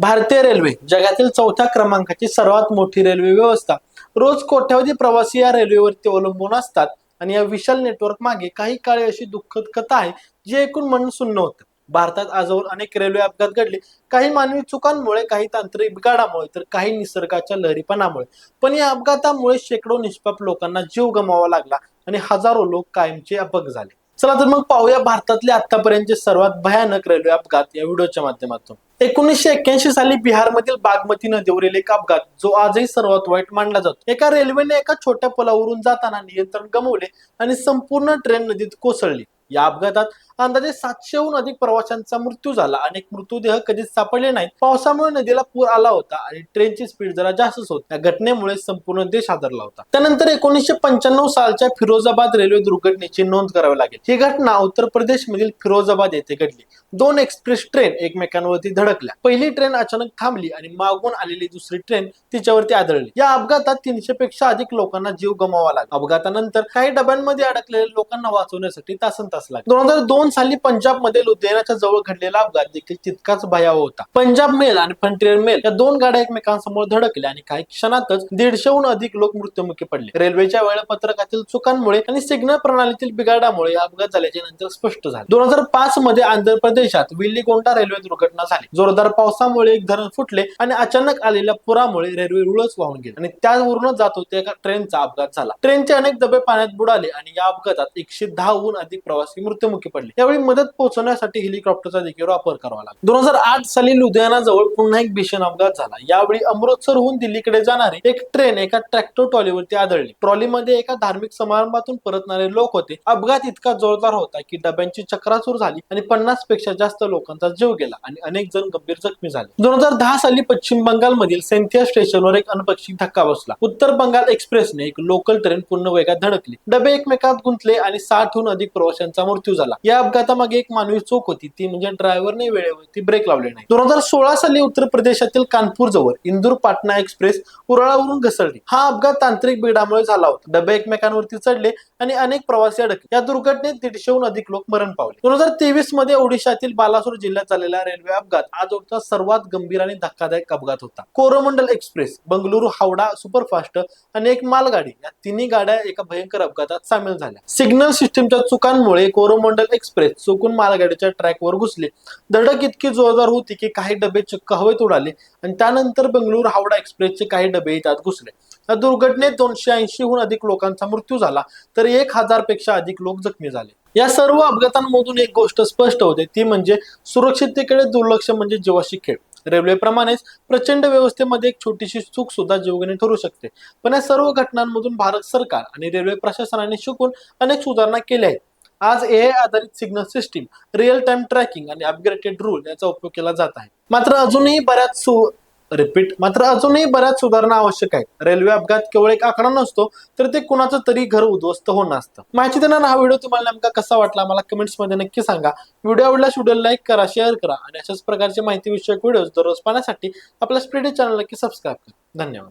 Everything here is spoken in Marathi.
भारतीय रेल्वे जगातील चौथ्या क्रमांकाची सर्वात मोठी रेल्वे व्यवस्था. रोज कोट्यावधी प्रवासी या रेल्वेवरती अवलंबून असतात आणि या विशाल नेटवर्क मागे काही काळी अशी दुःखद कथा आहे जी ऐकून मन सुन्न होतं. भारतात आजवर अनेक रेल्वे अपघात घडले. काही मानवी चुकांमुळे काही तांत्रिक बिघाडामुळे तर काही निसर्गाच्या लहरीपणामुळे. पण या अपघातामुळे शेकडो निष्पाप लोकांना जीव गमावा लागला आणि हजारो लोक कायमचे अपघ झाले. चला तर मग पाहूया भारतातले आतापर्यंतचे सर्वात भयानक रेल्वे अपघात या व्हिडिओच्या माध्यमातून. एकोणीसशे एक्क्याऐंशी साली बिहारमधील बागमती नदीवरील एक अपघात जो आजही सर्वात वाईट मानला जातो. एका रेल्वेने एका छोट्या पुलावरून जाताना नियंत्रण गमावले आणि संपूर्ण ट्रेन नदीत कोसळली. या अपघातात अंदाजे सातशेहून अधिक प्रवाशांचा मृत्यू झाला. अनेक मृतदेह कधीच सापडले नाहीत. पावसामुळे नदीला पूर आला होता आणि ट्रेनची स्पीड जरा जास्तच होती. या घटनेमुळे संपूर्ण देश हादरला होता. त्यानंतर एकोणीसशे पंच्याण्णव सालच्या फिरोजाबाद रेल्वे दुर्घटनेची नोंद करावी लागेल. ही घटना उत्तर प्रदेश मधील फिरोजाबाद येथे घडली. दोन एक्सप्रेस ट्रेन एकमेकांवरती धडकल्या. पहिली ट्रेन अचानक थांबली आणि मागून आलेली दुसरी ट्रेन तिच्यावरती आदळली. या अपघातात तीनशे पेक्षा अधिक लोकांना जीव गमावा लागला. अपघातानंतर काही डब्यांमध्ये अडकलेल्या लोकांना वाचवण्यासाठी तासन तास लागले दोन हजार दोन साली पंजाबमध्ये लुधियानाच्या जवळ घडलेला अपघात देखील तितकाच भयावह होता. पंजाब मेल आणि फ्रंटियर मेल या दोन गाड्या एकमेकांसमोर धडकल्या आणि काही क्षणातच दीडशेहून अधिक लोक मृत्युमुखी पडले. रेल्वेच्या वेळापत्रकातील चुकांमुळे आणि सिग्नल प्रणालीतील बिघाडामुळे हा अपघात झाल्याचे नंतर स्पष्ट झाले. दोन हजार पाच मध्ये आंध्र प्रदेशात विल्लीकोंडा रेल्वे दुर्घटना झाली. जोरदार पावसामुळे एक धरण फुटले आणि अचानक आलेल्या पुरामुळे रेल्वे रुळच वाहून गेली आणि त्यावरूनच जात होत्या एका ट्रेनचा अपघात झाला. ट्रेनचे अनेक डबे पाण्यात बुडाले आणि या अपघातात एकशे दहाहून अधिक प्रवासी मृत्युमुखी पडले. यावेळी मदत पोहोचवण्यासाठी हेलिकॉप्टरचा देखील वापर करावा लागला. दोन हजार आठ साली लुधियानाजवळ पुन्हा एक भीषण अपघात झाला. यावेळी अमृतसरहून दिल्लीकडे जाणारी एक ट्रेन एका ट्रॅक्टर ट्रॉलीवरती आदळली. ट्रॉलीमध्ये एका धार्मिक समारंभातून परतणारे लोक होते. अपघात इतका जोरदार होता की डब्यांची चक्राचूर झाली आणि पन्नासपेक्षा जास्त लोकांचा जीव गेला आणि अनेक जण गंभीर जखमी झाले. दोन हजार दहा साली पश्चिम बंगालमधील सेंथिया स्टेशनवर एक अनपेक्षित धक्का बसला. उत्तर बंगाल एक्सप्रेसने एक लोकल ट्रेन पूर्ण वेगात धडकली. डबे एकमेकात गुंतले आणि साठहून अधिक प्रवाशांचा मृत्यू झाला. या अपघातामागे एक मानवी चूक होती. ती म्हणजे ड्रायव्हरने वेळेवरती ब्रेक लावले नाही. दोन हजार सोळा साली उत्तर प्रदेशातील कानपूर जवळ इंदूर पाटणा एक्सप्रेस उरळावरून घसरली. हा अपघात तांत्रिक बिडामुळे झाला होता. डबे एकमेकांवरती चढले आणि अनेक प्रवासी अडकले. या दुर्घटनेत दीडशेहून अधिक लोक मरण पावले. दोन हजार तेवीसमध्ये ओडिशातील बालासूर जिल्ह्यात झालेला रेल्वे अपघात आजवरचा सर्वात गंभीर आणि धक्कादायक अपघात होता. कोरोमंडल एक्सप्रेस बंगलुरू हावडा सुपरफास्ट आणि एक मालगाडी या तिन्ही गाड्या एका भयंकर अपघातात सामील झाल्या. सिग्नल सिस्टीमच्या चुकांमुळे कोरोमंडल एक्सप्रेस चुकून मालगाडीच्या ट्रॅकवर घुसले. धडक इतकी जोरदार होती की काही डबे चक्क हवेत उडाले आणि त्यानंतर बेंगळूर हावडा एक्सप्रेसचे काही डबे त्यात घुसले. या दुर्घटनेत दोनशे ऐंशीहून अधिक लोकांचा मृत्यू झाला तर एक हजारपेक्षा अधिक लोक जखमी झाले. या सर्व अपघातांमधून एक गोष्ट स्पष्ट होते ती म्हणजे सुरक्षिततेकडे दुर्लक्ष म्हणजे जीवाशी खेळ. रेल्वेप्रमाणेच प्रचंड व्यवस्थेमध्ये एक छोटीशी चूक सुद्धा जीवघेणी ठरू शकते. पण या सर्व घटनांमधून भारत सरकार आणि रेल्वे प्रशासनाने शिकून अनेक सुधारणा केल्या आहेत. आज ए आधारित signal system real time tracking आणि अपग्रेडेड रूल याचा उपयोग केला जात आहे. मात्र अजूनही बऱ्याच सु रिपीट मात्र अजूनही बऱ्याच सुधारणा आवश्यक आहेत. रेल्वे अपघात केवळ एक आकडा नसतो तर ते कुणाचं तरी घर उद्ध्वस्त होणं असतं. माहिती देणारा हा व्हिडिओ तुम्हाला नेमका कसा वाटला मला कमेंट्समध्ये नक्की सांगा. व्हिडिओ आवडला व्हिडिओ लाईक करा शेअर करा आणि अशाच प्रकारचे माहिती विषयक व्हिडिओ दररोज पाहण्यासाठी आपल्या स्प्रेडी चॅनल नक्की सबस्क्राईब करा. धन्यवाद.